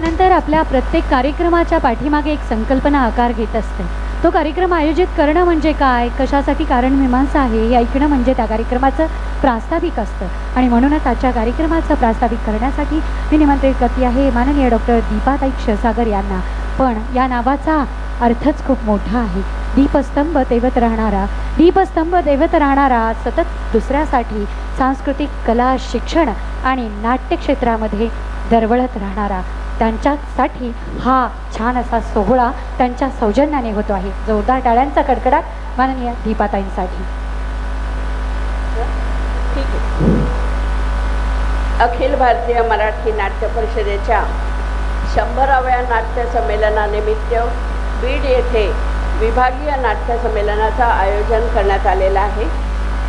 त्यानंतर आपल्या प्रत्येक कार्यक्रमाच्या पाठीमागे एक संकल्पना आकार घेत असते. तो कार्यक्रम आयोजित करणं म्हणजे काय? कशासाठी कारण मीमांसा आहे? हे ऐकणं म्हणजे त्या कार्यक्रमाचं प्रास्ताविक असतं. आणि म्हणूनच आजच्या कार्यक्रमाचं प्रास्ताविक करण्यासाठी मी निमंत्रित करते आहे माननीय डॉक्टर दीपाताई क्षसागर यांना. पण या नावाचा अर्थच खूप मोठा आहे. दीपस्तंभ दैवत राहणारा. दीपस्तंभ देवत राहणारा सतत दुसऱ्यासाठी सांस्कृतिक कला शिक्षण आणि नाट्यक्षेत्रामध्ये दरवळत राहणारा. त्यांच्यासाठी हा छान असा सोहळा त्यांच्या सौजन्याने होतो आहे. जोरदार टाळ्यांचा कडकडाट माननीय दीपाताईंसाठी. ठीक आहे. अखिल भारतीय मराठी नाट्य परिषदेच्या शंभराव्या नाट्य संमेलनानिमित्त बीड येथे विभागीय नाट्य संमेलनाचं आयोजन करण्यात आलेलं आहे.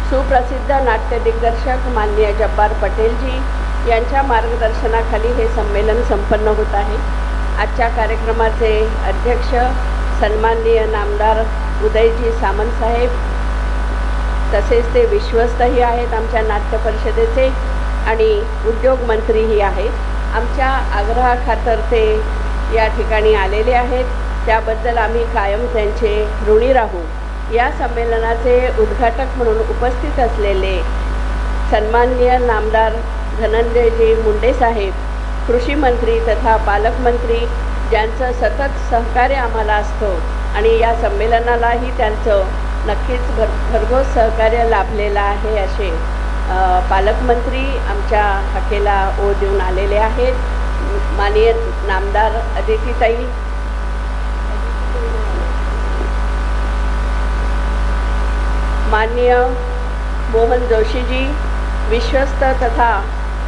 सुप्रसिद्ध नाट्य दिग्दर्शक माननीय जब्बार पटेलजी यांच्या मार्गदर्शनाखाली हे संमेलन संपन्न होत आहे. आजच्या कार्यक्रमाचे अध्यक्ष सन्माननीय नामदार उदयजी सामंतसाहेब तसेच ते विश्वस्तही आहेत आमच्या नाट्य परिषदेचे आणि उद्योगमंत्रीही आहेत. आमच्या आग्रहाखातर ते या ठिकाणी आलेले आहेत. त्याबद्दल आम्ही कायम त्यांचे ऋणी राहू. या संमेलनाचे उद्घाटक म्हणून उपस्थित असलेले सन्माननीय नामदार धनंजयजी मुंडे साहेब कृषी मंत्री तथा पालकमंत्री ज्यांचं सतत सहकार्य आम्हाला असतं आणि या संमेलनालाही त्यांचं नक्कीच भर भरघोस सहकार्य लाभलेलं आहे असे पालकमंत्री आमच्या हकेला ओ देऊन आलेले आहेत. माननीय नामदार अदितीताई. माननीय मोहन जोशीजी विश्वस्त तथा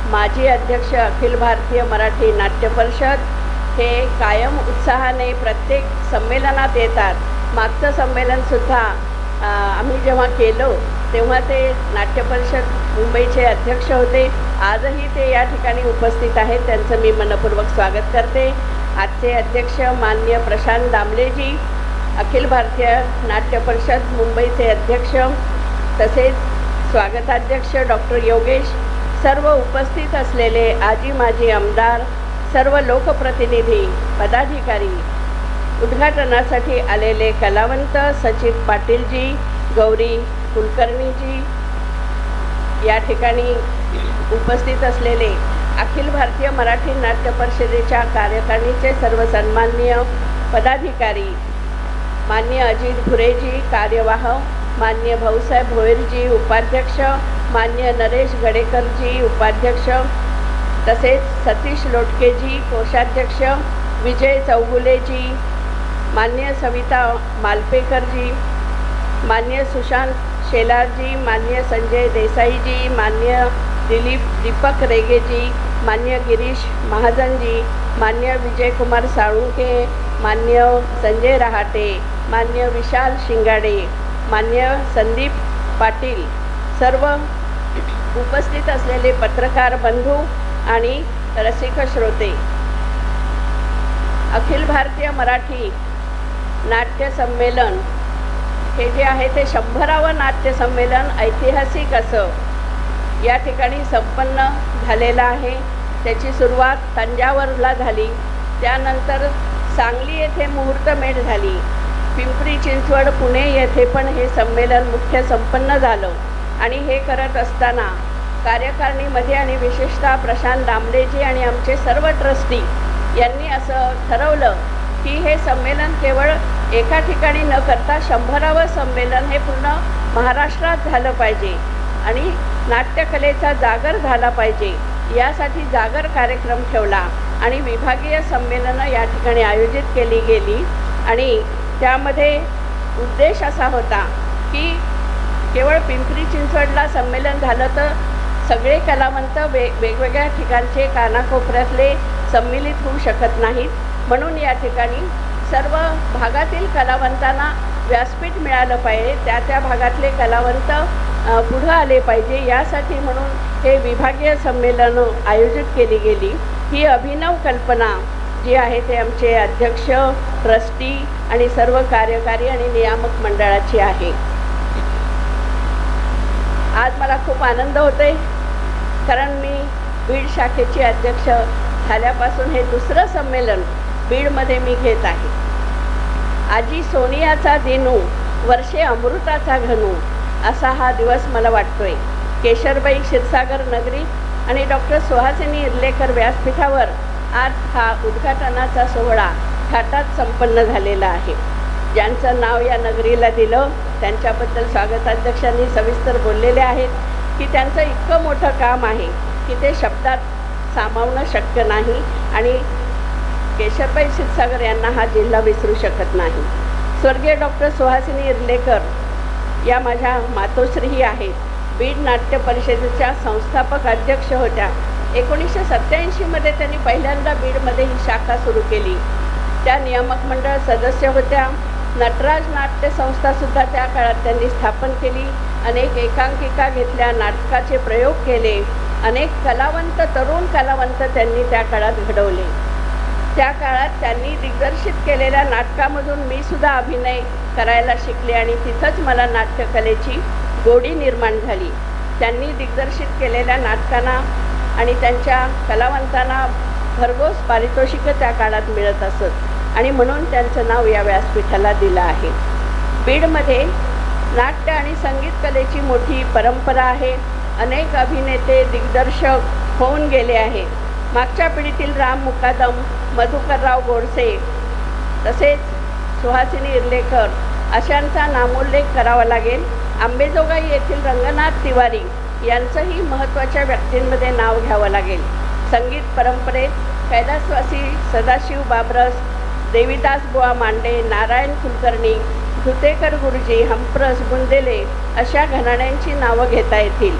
माजी अध्यक्ष अखिल भारतीय मराठी नाट्य परिषद हे कायम उत्साहाने प्रत्येक संमेलनात येतात. मागचं संमेलनसुद्धा आम्ही जेव्हा केलो तेव्हा ते नाट्य परिषद मुंबईचे अध्यक्ष होते. आजही ते या ठिकाणी उपस्थित आहेत त्यांचं मी मनपूर्वक स्वागत करते. आजचे अध्यक्ष माननीय प्रशांत दामलेजी अखिल भारतीय नाट्य परिषद मुंबईचे अध्यक्ष तसेच स्वागताध्यक्ष डॉक्टर योगेश सर्व उपस्थित असलेले आजी माजी आमदार सर्व लोकप्रतिनिधी पदाधिकारी उद्घाटनासाठी आलेले कलावंत सचिन पाटीलजी गौरी कुलकर्णीजी या ठिकाणी उपस्थित असलेले अखिल भारतीय मराठी नाट्य परिषदेच्या कार्यकारिणीचे सर्व सन्माननीय पदाधिकारी मान्य अजित घुरेजी कार्यवाह मान्य भाऊसाहेब भोईरजी उपाध्यक्ष मान्य नरेश गडेकरजी उपाध्यक्ष तसेच सतीश लोटकेजी कोषाध्यक्ष विजय चौगुलेजी मान्य सविता मालपेकरजी मान्य सुशांत शेलारजी मान्य संजय देसाईजी मान्य दिलीप दीपक रेगेजी मान्य गिरीश महाजनजी मान्य विजयकुमार साळुंके मान्य संजय रहाटे मान्य विशाल शिंगाडे. मान्य संदीप पाटील सर्व उपस्थित असलेले पत्रकार बंधू आणि रसिक श्रोते. अखिल भारतीय मराठी नाट्य संमेलन. हे जे आहे ते शंभरावं नाट्य संमेलन ऐतिहासिक असं. या ठिकाणी संपन्न झालेलं आहे. त्याची सुरुवात तंजावरला झाली. त्यानंतर सांगली येथे मुहूर्तमेढ झाली. पिंपरी चिंचवड पुणे येथे पण हे संमेलन मुख्य संपन्न झालं. आणि हे करत असताना कार्यकारिणीमध्ये आणि विशेषतः प्रशांत दामलेजी आणि आमचे सर्व ट्रस्टी यांनी असं ठरवलं की हे संमेलन केवळ एका ठिकाणी न करता शंभरावं संमेलन हे पूर्ण महाराष्ट्रात झालं पाहिजे आणि नाट्यकलेचा जागर झाला पाहिजे यासाठी जागर कार्यक्रम ठेवला आणि विभागीय संमेलनं या ठिकाणी आयोजित केली गेली आणि त्यामध्ये उद्देश असा होता की केवळ पिंपरी चिंचवडला संमेलन झालं तर सगळे कलावंत वे वेगवेगळ्या ठिकाणचे कानाकोपऱ्यातले संमिलित होऊ शकत नाहीत. म्हणून या ठिकाणी सर्व भागातील कलावंतांना व्यासपीठ मिळालं पाहिजे. त्या त्या भागातले कलावंत पुढं आले पाहिजे. यासाठी म्हणून हे विभागीय संमेलनं आयोजित केली गेली. ही अभिनव कल्पना जी आहे ते आमचे अध्यक्ष ट्रस्टी आणि सर्व कार्यकारी आणि नियामक मंडळाची आहे. आज मला खूप आनंद होते कारण मी बीड शाखेची अध्यक्ष झाल्यापासून हे दुसरं संमेलन बीडमध्ये मी घेत आहे. आजी सोनियाचा दिनू वर्षे अमृताचा घनू असा हा दिवस मला वाटतोय. केशरबाई क्षीरसागर नगरी आणि डॉक्टर सुहासिनी इर्लेकर व्यासपीठावर आज हा उद्घाटनाचा सोहळा घाटात संपन्न झालेला आहे. ज्यांचं नाव या नगरीला दिलं त्यांच्याबद्दल स्वागताध्यक्षांनी सविस्तर बोललेले आहेत की त्यांचं इतकं मोठं काम आहे की ते शब्दात सामावणं शक्य नाही आणि केशरबाई क्षीरसागर यांना हा जिल्हा विसरू शकत नाही. स्वर्गीय डॉक्टर सुहासिनी इर्लेकर या माझ्या मातोश्रीही आहेत. बीड नाट्य परिषदेच्या संस्थापक अध्यक्ष होत्या. एकोणीसशे सत्त्याऐंशीमध्ये त्यांनी पहिल्यांदा बीडमध्ये ही शाखा सुरू केली. त्या नियामक मंडळ सदस्य होत्या. नटराज नाट्य संस्थासुद्धा त्या काळात त्यांनी स्थापन केली. अनेक एकांकिका घेतल्या नाटकाचे प्रयोग केले. अनेक कलावंत तरुण कलावंत त्यांनी त्या काळात घडवले. त्या काळात त्यांनी दिग्दर्शित केलेल्या नाटकामधून मी सुद्धा अभिनय करायला शिकले आणि तिथंच मला नाट्यकलेची गोडी निर्माण झाली. त्यांनी दिग्दर्शित केलेल्या नाटकांना आणि त्यांच्या कलावंतांना भरघोस पारितोषिकं त्या काळात मिळत असत. आणि म्हणून त्यांचं नाव या व्यासपीठाला दिलं आहे. बीडमध्ये नाट्य आणि संगीत कलेची मोठी परंपरा आहे. अनेक अभिनेते दिग्दर्शक होऊन गेले आहे मागच्या पिढीतील राम मुकादम मधुकरराव गोडसे तसेच सुहासिनी इर्लेकर अशांचा नामोल्लेख करावा लागेल. आंबेजोगाई येथील रंगनाथ तिवारी यांचंही महत्त्वाच्या व्यक्तींमध्ये नाव घ्यावं लागेल. संगीत परंपरेत कैलासवासी सदाशिव बाबरस देवीदास बुवा मांडे नारायण कुलकर्णी धुतेकर गुरुजी हंप्रस बुंदेले अशा घराण्यांची नावं घेता येतील.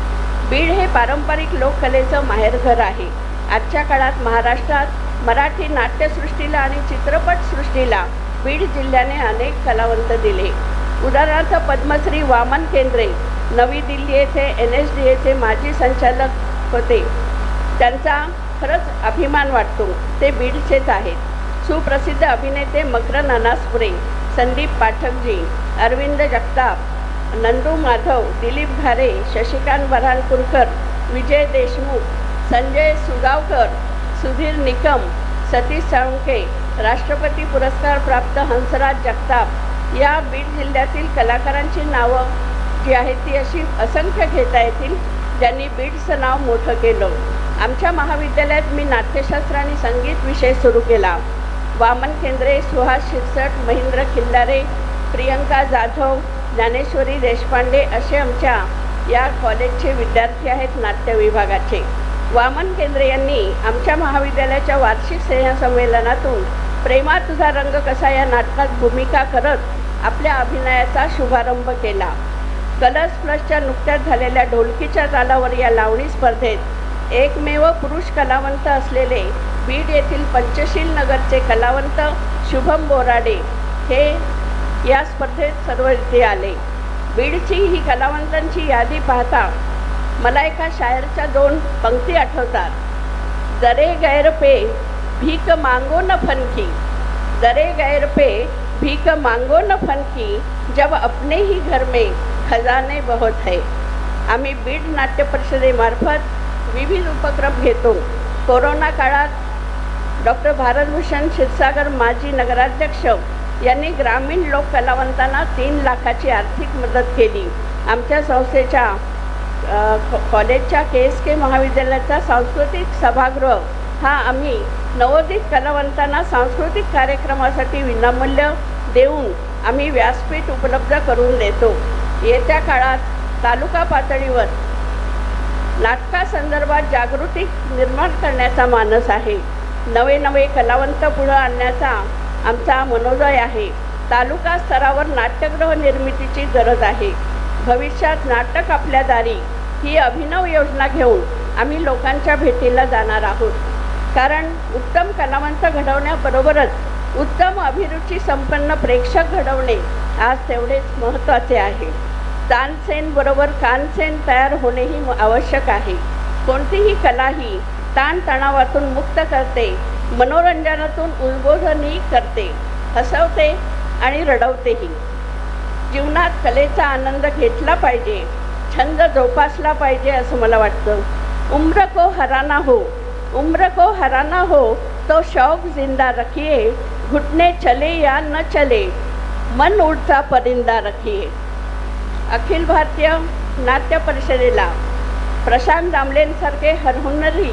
बीड हे पारंपरिक लोककलेचं माहेरघर आहे. आजच्या काळात महाराष्ट्रात मराठी नाट्यसृष्टीला आणि चित्रपटसृष्टीला बीड जिल्ह्याने अनेक कलावंत दिले. उदाहरणार्थ पद्मश्री वामन केंद्रे नवी दिल्ली येथे एन एस डी एचे माजी संचालक होते. त्यांचा खरंच अभिमान वाटतो. ते बीडचेच आहेत. सुप्रसिद्ध अभिनेते मकरन अनासपुरे संदीप पाठकजी अरविंद जगताप नंदू माधव दिलीप घारे शशिकांत बऱ्हाणपूरकर विजय देशमुख संजय सुगावकर सुधीर निकम सतीश साळुंके राष्ट्रपती पुरस्कार प्राप्त हंसराज जगताप. या बीड जिल्ह्यातील कलाकारांची नावं जी आहेत ती अशी असंख्य घेता येतील ज्यांनी बीडचं नाव मोठं केलं. आमच्या महाविद्यालयात मी नाट्यशास्त्र आणि संगीत विषय सुरू केला. वामन केंद्रे सुहास शिरसट महेंद्र खिल्लारे प्रियंका जाधव ज्ञानेश्वरी देशपांडे असे आमच्या या कॉलेजचे विद्यार्थी आहेत नाट्य विभागाचे. वामन केंद्रे यांनी आमच्या महाविद्यालयाच्या वार्षिक स्नेहसंमेलनातून प्रेमा तुझा रंग कसा या नाटकात भूमिका करत आपल्या अभिनयाचा शुभारंभ केला. कलर्स प्लसच्या नुकत्याच झालेल्या ढोलकीच्या तालावर या लावणी स्पर्धेत एकमेव पुरुष कलावंत असलेले बीड येथील पंचशील नगरचे कलावंत शुभम बोराडे हे या स्पर्धेत सर्व इथे आले. बीडची ही कलावंतांची यादी पाहता मला एका शायरच्या दोन पंक्ती आठवतात. दरे गैरपे भीक मांगो न फनकी दरे गैर पे भीक मांगो न फनकी जब अपने ही घर में खजाने बहुत है. आम्ही बीड नाट्य परिषदेमार्फत विविध उपक्रम घेतो. कोरोना काळात डॉक्टर भारतभूषण क्षीरसागर माजी नगराध्यक्ष यांनी ग्रामीण लोक कलावंतांना तीन लाखाची आर्थिक मदत केली. आमच्या संस्थेच्या कॉलेजच्या के एस के महाविद्यालयाचा सांस्कृतिक सभागृह हा आम्ही नवोदित कलावंतांना सांस्कृतिक कार्यक्रमासाठी विनामूल्य देऊन आम्ही व्यासपीठ उपलब्ध करून देतो. येत्या काळात तालुका पातळीवर नाटकासंदर्भात जागृती निर्माण करण्याचा मानस आहे. नवे नवे कलावंत पुढं आणण्याचा आमचा मनोदय आहे. तालुका स्तरावर नाट्यगृह निर्मितीची गरज आहे. भविष्यात नाटक आपल्या दारी ही अभिनव योजना घेऊन आम्ही लोकांच्या भेटीला जाणार आहोत. कारण उत्तम कलावंत घडवण्याबरोबरच उत्तम अभिरुची संपन्न प्रेक्षक घडवणे आज तेवढेच महत्त्वाचे आहे. तानसेनबरोबर कानसेन तयार होणेही आवश्यक आहे. कोणतीही कला ही ताणतणावातून मुक्त करते मनोरंजनातून उद्बोधनही करते हसवते आणि रडवतेही. जीवनात कलेचा आनंद घेतला पाहिजे छंद जोपासला पाहिजे असं मला वाटतं. उम्र को हराना हो उम्र को हराना हो तो शौक जिंदा रखिए घुटने चले या न चले मन उडता परिंदा रखिए. अखिल भारतीय नाट्य परिषदेला प्रशांत दामलेंसारखे हरहुन्नरी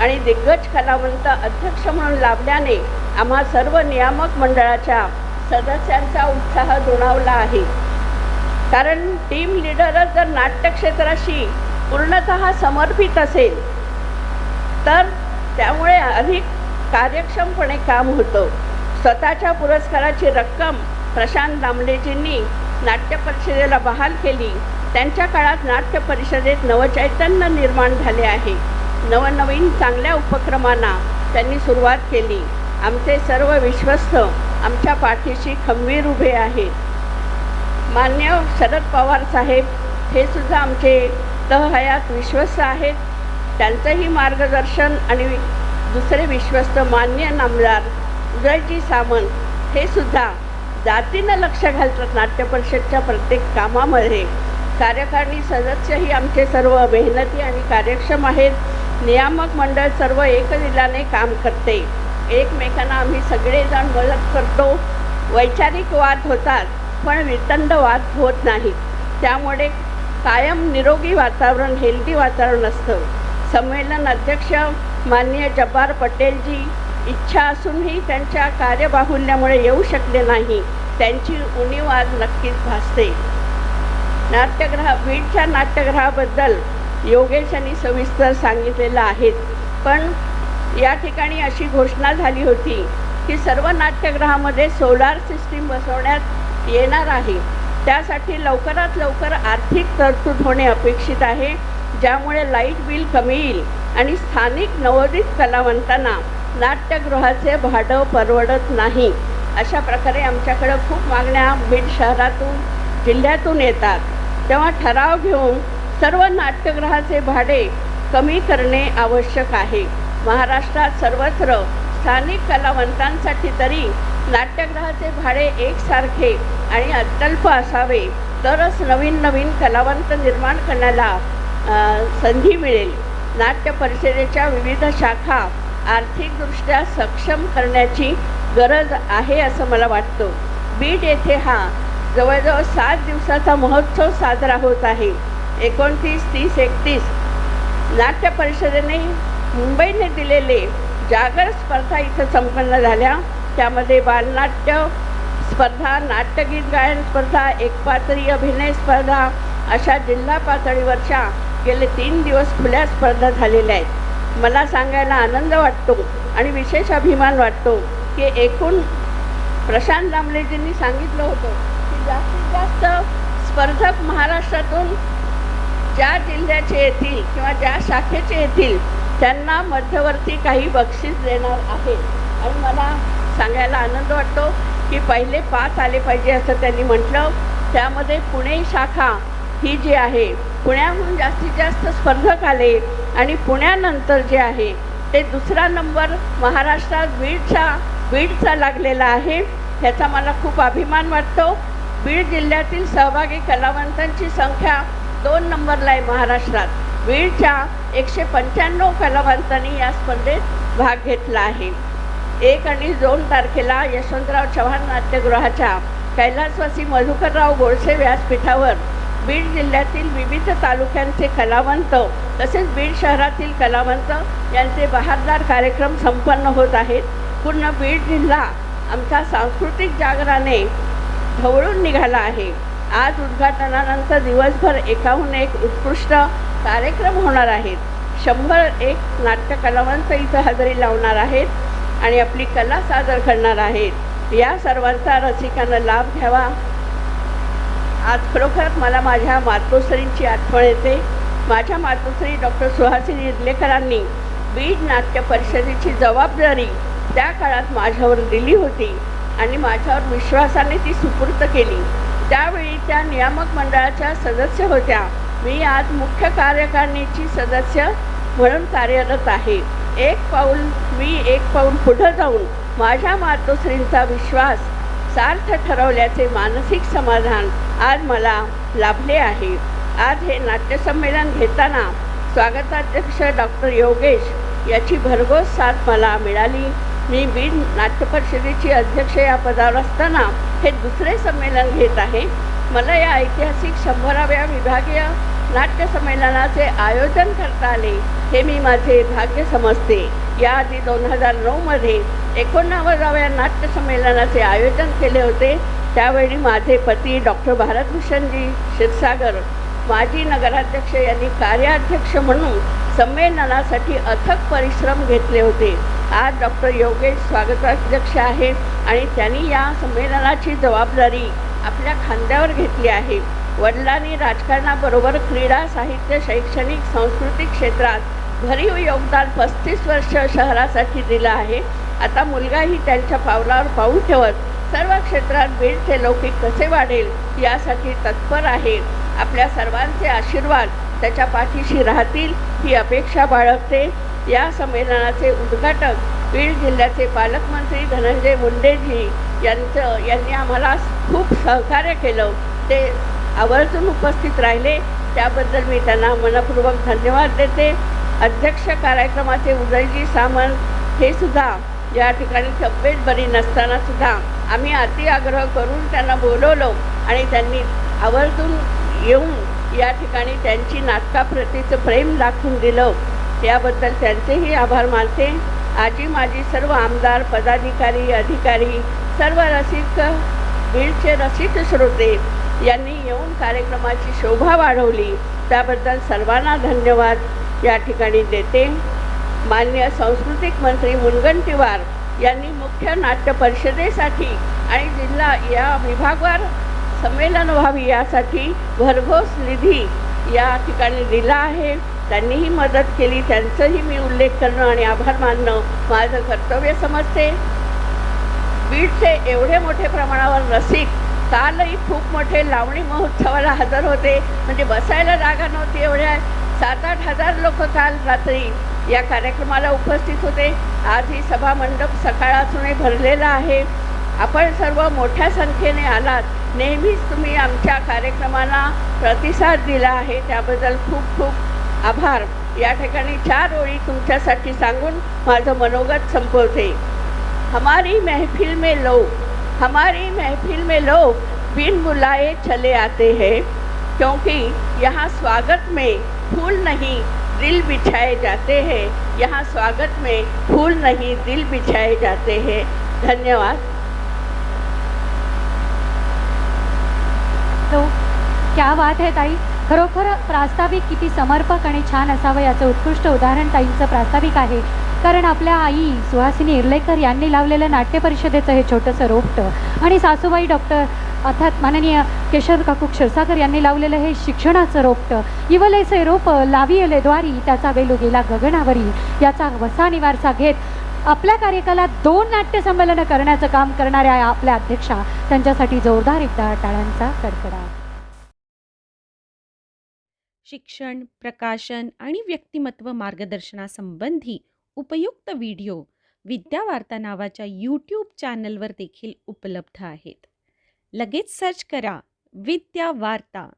आणि दिग्गज कलावंत अध्यक्ष म्हणून लाभल्याने आम्हा सर्व नियामक मंडळाच्या सदस्यांचा उत्साह दुणावला आहे. कारण टीम लिडरच जर नाट्यक्षेत्राशी पूर्णतः समर्पित असेल तर त्यामुळे अधिक कार्यक्षमपणे काम होतं. स्वतःच्या पुरस्काराची रक्कम प्रशांत दामलेजींनी नाट्य परिषदेला बहाल केली. त्यांच्या काळात नाट्य परिषदेत नवचैतन्य निर्माण झाले आहे. नवनवीन चांगल्या उपक्रमांना त्यांनी सुरुवात केली. आमचे सर्व विश्वस्त आमच्या पाठीशी खंबीर उभे आहेत मान्य शरद पवार साहेब हे सुद्धा आमचे तहयात विश्वस्त आहेत. त्यांचंही मार्गदर्शन आणि दुसरे विश्वस्त मान्य नामदार उदयजी सामंत हे सुद्धा जातीनं लक्ष घालतात नाट्य परिषदच्या प्रत्येक कामामध्ये. कार्यकारिणी सदस्यही आमचे सर्व मेहनती आणि कार्यक्षम आहेत. नियामक मंडळ सर्व एकदिलाने काम करते. एकमेकांना आम्ही सगळेजण मदत करतो. वैचारिक वाद होतात पण वितंड वाद होत नाही. त्यामुळे कायम निरोगी वातावरण हेल्दी वातावरण असतं. संमेलन अध्यक्ष माननीय जब्बार पटेलजी इच्छा असूनही त्यांच्या कार्यबाहुल्यामुळे येऊ शकले नाही. त्यांची उणीव आज नक्कीच भासते. नाट्यगृह बीडच्या नाट्यगृहाबद्दल योगेश यांनी सविस्तर सांगितलेलं आहेत पण या ठिकाणी अशी घोषणा झाली होती की सर्व नाट्यगृहामध्ये सोलार सिस्टीम बसवण्यात येणार आहे. त्यासाठी लवकरात लवकर आर्थिक तरतूद होणे अपेक्षित आहे ज्यामुळे लाइट बिल कमी येईल आणि स्थानिक नवोदित कलावंतांना नाट्यगृहाचे भाडं परवडत नाही. अशा प्रकारे आमच्याकडं खूप मागण्या बीड शहरातून जिल्ह्यातून येतात. तेव्हा ठराव घेऊन सर्व नाट्यगृहाचे भाडे कमी करणे आवश्यक आहे. महाराष्ट्रात सर्वत्र स्थानिक कलावंतांसाठी तरी नाट्यगृहाचे भाडे एकसारखे आणि अत्यल्प असावे तरच नवीन नवीन कलावंत निर्माण करण्याला संधी मिळेल. नाट्य परिषदेच्या विविध शाखा आर्थिकदृष्ट्या सक्षम करण्याची गरज आहे असं मला वाटतं. बीड येथे हा जवळजवळ सात दिवसाचा महोत्सव साजरा होत आहे. एकोणतीस तीस एकतीस. नाट्य परिषदेने मुंबईने दिलेले जागर स्पर्धा इथं संपन्न झाल्या. त्यामध्ये बालनाट्य स्पर्धा नाट्यगीत गायन स्पर्धा एकपात्री अभिनय स्पर्धा अशा जिल्हा पातळीवरच्या गेले तीन दिवस खुल्या स्पर्धा झालेल्या आहेत. मला सांगायला आनंद वाटतो आणि विशेष अभिमान वाटतो की एकूण प्रशांत दामलेजींनी सांगितलं होतं की जास्तीत जास्त स्पर्धक महाराष्ट्रातून जिल्ह्याचे येतील किंवा ज्या शाखेचे येतील त्यांना मध्यवर्ती काही बक्षीस देणार आहे. आणि मला सांगायला आनंद वाटतो की पहिले पाच आले पाहिजे असं त्यांनी म्हटलं. त्यामध्ये पुणे शाखा ही जी आहे पुण्याहून जास्तीत जास्त स्पर्धक आले आणि पुण्यानंतर जे आहे ते दुसरा नंबर महाराष्ट्रात बीडच्या बीडचा लागलेला आहे. ह्याचा मला खूप अभिमान वाटतो. बीड जिल्ह्यातील सहभागी कलावंतांची संख्या दोन नंबरला आहे महाराष्ट्रात. बीडच्या एकशे पंच्याण्णव कलावंतांनी या स्पर्धेत भाग घेतला आहे. एक आणि दोन तारखेला यशवंतराव चव्हाण नाट्यगृहाच्या कैलासवासी मधुकरराव गोडसे व्यासपीठावर बीड जिल्ह्यातील विविध तालुक्यांचे कलावंत तसेच बीड शहरातील कलावंत यांचे बहारदार कार्यक्रम संपन्न होत आहेत. पूर्ण बीड जिल्हा आमच्या सांस्कृतिक जागराने ढवळून निघाला आहे. आज उद्घाटनानंतर दिवसभर एकाहून एक उत्कृष्ट कार्यक्रम होणार आहेत. शंभर एक नाट्य कलावंत इथं हजेरी लावणार आहेत आणि आपली कला सादर करणार आहेत. या सर्वांचा रसिकांना लाभ घ्यावा. आज खरोखरच मला माझ्या मातोश्रींची आठवण येते. माझ्या मातोश्री डॉक्टर सुहासिनी इडलेकरांनी बीड नाट्य परिषदेची जबाबदारी त्या काळात माझ्यावर दिली होती आणि माझ्यावर विश्वासाने ती सुपूर्त केली. त्यावेळी त्या नियामक मंडळाच्या सदस्य होत्या. मी आज मुख्य कार्यकारिणीची सदस्य म्हणून कार्यरत आहे. एक पाऊल मी एक पाऊल पुढं जाऊन माझ्या मातोश्रींचा विश्वास सार्थ ठरवल्याचे मानसिक समाधान आज मला लाभले आहे. आज हे नाट्यसंमेलन घेताना स्वागताध्यक्ष डॉक्टर योगेश याची भरघोस साथ मला मिळाली. मी बीड नाट्य परिषदेची अध्यक्ष या पदावर असताना हे दुसरे संमेलन घेत आहे. मला या ऐतिहासिक शंभराव्या विभागीय नाट्य संमेलनाचे आयोजन करता आले हे मी माझे भाग्य समजते. याआधी दोन हजार नऊमध्ये एकोणनव्वदाव्या नाट्य संमेलनाचे आयोजन केले होते. त्यावेळी माझे पती डॉक्टर भारतभूषणजी क्षीरसागर माजी नगराध्यक्ष यांनी कार्याध्यक्ष म्हणून संमेलनासाठी अथक परिश्रम घेतले होते. आज डॉक्टर योगेश स्वागताध्यक्ष आहेत आणि त्यांनी या संमेलनाची जबाबदारी आपल्या खांद्यावर घेतली आहे. वडिलांनी राजकारणाबरोबर क्रीडा साहित्य शैक्षणिक सांस्कृतिक क्षेत्रात भरीव योगदान पस्तीस वर्ष शहरासाठी दिलं आहे. आता मुलगाही त्यांच्या पावलावर पाऊल ठेवत सर्व क्षेत्रात बीडचे लौकिक कसे वाढेल यासाठी तत्पर आहे. आपल्या सर्वांचे आशीर्वाद त्याच्या पाठीशी राहतील ही अपेक्षा बाळगते. या संमेलनाचे उद्घाटक बीड जिल्ह्याचे पालकमंत्री धनंजय मुंडेजी यांचं यांनी आम्हाला खूप सहकार्य केलं. ते आवर्जून उपस्थित राहिले. त्याबद्दल मी त्यांना मनपूर्वक धन्यवाद देते. अध्यक्ष कार्यक्रमाचे उदयजी सामंत हे सुद्धा या ठिकाणी तब्येत बरी नसताना सुद्धा आम्ही अति आग्रह करून त्यांना बोलवलो आणि त्यांनी आवर्जून येऊन या ठिकाणी त्यांची नाटकाप्रतीचं प्रेम दाखवून दिलं. याबद्दल त्यांचेही आभार मानते. आजी माझी सर्व आमदार पदाधिकारी अधिकारी सर्व रसिक बीडचे रसिक श्रोते यांनी येऊन कार्यक्रमाची शोभा वाढवली. त्याबद्दल सर्वांना धन्यवाद. या ठिकाणी देते मान्य सांस्कृतिक मंत्री मुनगंटीवार यांनी मुख्य नाट्य परिषदेसाठी आणि जिल्हा या विभागवार संमेलन व्हावी यासाठी भरघोस निधी या ठिकाणी दिला आहे. त्यांनीही मदत केली त्यांचंही मी उल्लेख करणं आणि आभार मानणं माझं कर्तव्य समजते. बीडचे एवढे मोठे प्रमाणावर रसिक कालही खूप मोठे लावणी महोत्सवाला हजर होते. म्हणजे बसायला जागा नव्हती एवढ्या. सात आठ हजार लोक काल रात्री या कार्यक्रमाला उपस्थित होते. आज ही सभा मंडप सकाळासूनही भरलेला आहे. आपण सर्व मोठ्या संख्येने आलात. नेहमीच तुम्ही आमच्या कार्यक्रमाला प्रतिसाद दिला आहे. त्याबद्दल खूप खूप आभार. या ठिकाणी चार ओळी तुमच्यासाठी सांगून माझं मनोगत संपवते. हमारी महफिल में लोग, हमारी महफिल में लोग बिन बुलाए चले आते हैं, क्योंकि यहाँ स्वागत में फूल नहीं दिल बिछाए जाते हैं. यहाँ स्वागत में फूल नहीं दिल बिछाए जाते हैं. धन्यवाद. तो क्या बात है ताई? खरोखर प्रास्ताविक किती समर्पक आणि छान असावं याचं उत्कृष्ट उदाहरण ताईंचं प्रास्ताविक आहे. कारण आपल्या आई सुहासिनी इर्लेकर यांनी लावलेलं नाट्य परिषदेचं हे छोटंसं रोपटं आणि सासूबाई डॉक्टर अर्थात माननीय केशव काकू क्षीरसागर यांनी लावलेलं हे शिक्षणाचं रोपटं इवलेसे रोप लावियले द्वारी त्याचा वेलू गेला गगनावरी. याचा वसा निवारसा घेत आपल्या कार्यकाला दोन नाट्य संमेलनं करण्याचं काम करणाऱ्या आपल्या अध्यक्षा त्यांच्यासाठी जोरदार एकदा टाळ्यांचा कडकडाट शिक्षण प्रकाशन आणि व्यक्तिमत्व मार्गदर्शनासंबंधी उपयुक्त व्हिडिओ विद्यावार्ता नावाच्या यूट्यूब चॅनलवर देखील उपलब्ध आहेत. लगेच सर्च करा विद्या वार्ता